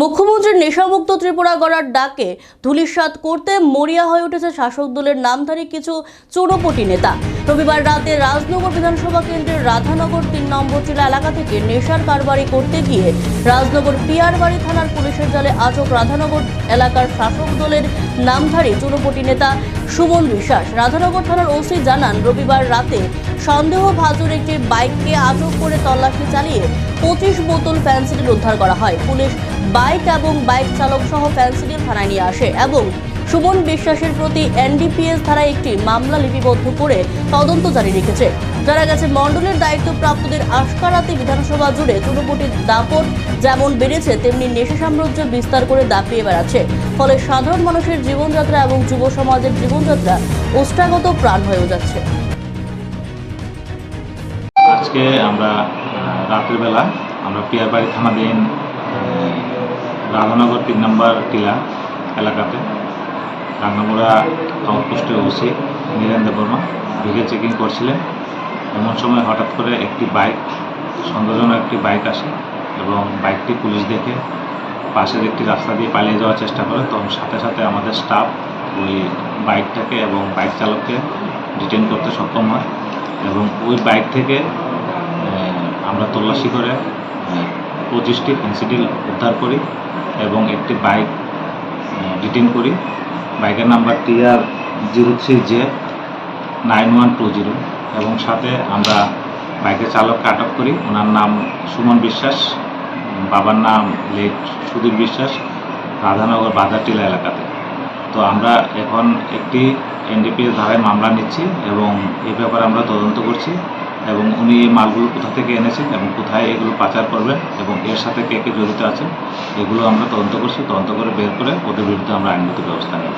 মুখ্যমন্ত্রীর নেশামুক্ত ত্রিপুরা গড়ার ডাকে ধুলিস্বাদ করতে মরিয়া হয়ে উঠেছে শাসক দলের নামধারী কিছু চোরপটি নেতা। রবিবার রাতে রাজনগর বিধানসভা কেন্দ্রের রাধানগর তিন নম্বর জেলা এলাকা থেকে নেশার কারবারি করতে গিয়ে রাজনগর পিয়ারবাড়ি থানার পুলিশের জালে আটক রাধানগর এলাকার শাসক দলের নামধারী চোরপটি নেতা সুমন বিশ্বাস। রাধানগর থানার ওসি জানান, রবিবার রাতে সন্দেহভাজন একটি বাইককে আটক করে তল্লাশি চালিয়ে পঁচিশ বোতল ফ্যান্সিডিল উদ্ধার করা হয়। পুলিশ বাইক এবং বাইক চালক সহ ফ্যান্সিডিল থানায় নিয়ে আসে এবং সুমন বিশ্বাসের প্রতি এনডিপিএস ধারায় একটি মামলা লিপিবদ্ধ করে তদন্ত জারি রেখেছে। জানা গেছে, মণ্ডলের দায়িত্বপ্রাপ্তদের আশকারাতে বিধানসভা জুড়ে চুনোপুটির দাপট যেমন বেড়েছে, তেমনি নেশা সাম্রাজ্য বিস্তার করে দাপিয়ে বেড়াচ্ছে। ফলে সাধারণ মানুষের জীবনযাত্রা এবং যুব সমাজের জীবনযাত্রা ওষ্ঠাগত প্রাণ হয়ে যাচ্ছে। আজকে আমরা রাতের বেলা আমরা থানাধীন আহ, রাধানগর তিন নম্বর টিলা এলাকাতে রান্নামোড়া আউটপোস্টের ওসি নীরেন্দ্র বর্মা ভিগে চেকিং করছিলেন। এমন সময় হঠাৎ করে একটি বাইক সন্দেহজনক একটি বাইক আসে এবং বাইকটি পুলিশ দেখে পাশের একটি রাস্তা দিয়ে পালিয়ে যাওয়ার চেষ্টা করে। তখন সাথে সাথে আমাদের স্টাফ ওই বাইকটাকে এবং বাইক চালককে ডিটেন করতে সক্ষম হয় এবং ওই বাইক থেকে আমরা তল্লাশি করে পঁচিশটি ফেন্সিডিল উদ্ধার করি এবং একটি বাইক ডিটেন করি। বাইকের number TR zero three J nine one two zero এবং সাথে আমরা বাইকের চালককে আটক করি। ওনার নাম সুমন বিশ্বাস, বাবার নাম লেট সুধীর বিশ্বাস, রাধানগর বাজারটিলা এলাকাতে। তো আমরা এখন একটি এনডিপিএস ধারায় মামলা নিচ্ছি এবং এ ব্যাপারে আমরা তদন্ত করছি। এবং উনি এই মালগুলো কোথা থেকে এনেছেন এবং কোথায় এগুলো পাচার করবেন এবং এর সাথে কে কে জড়িত আছেন, এগুলো আমরা তদন্ত করছি। তদন্ত করে বের করে ওদের বিরুদ্ধে আমরা আইনগত ব্যবস্থা নেব।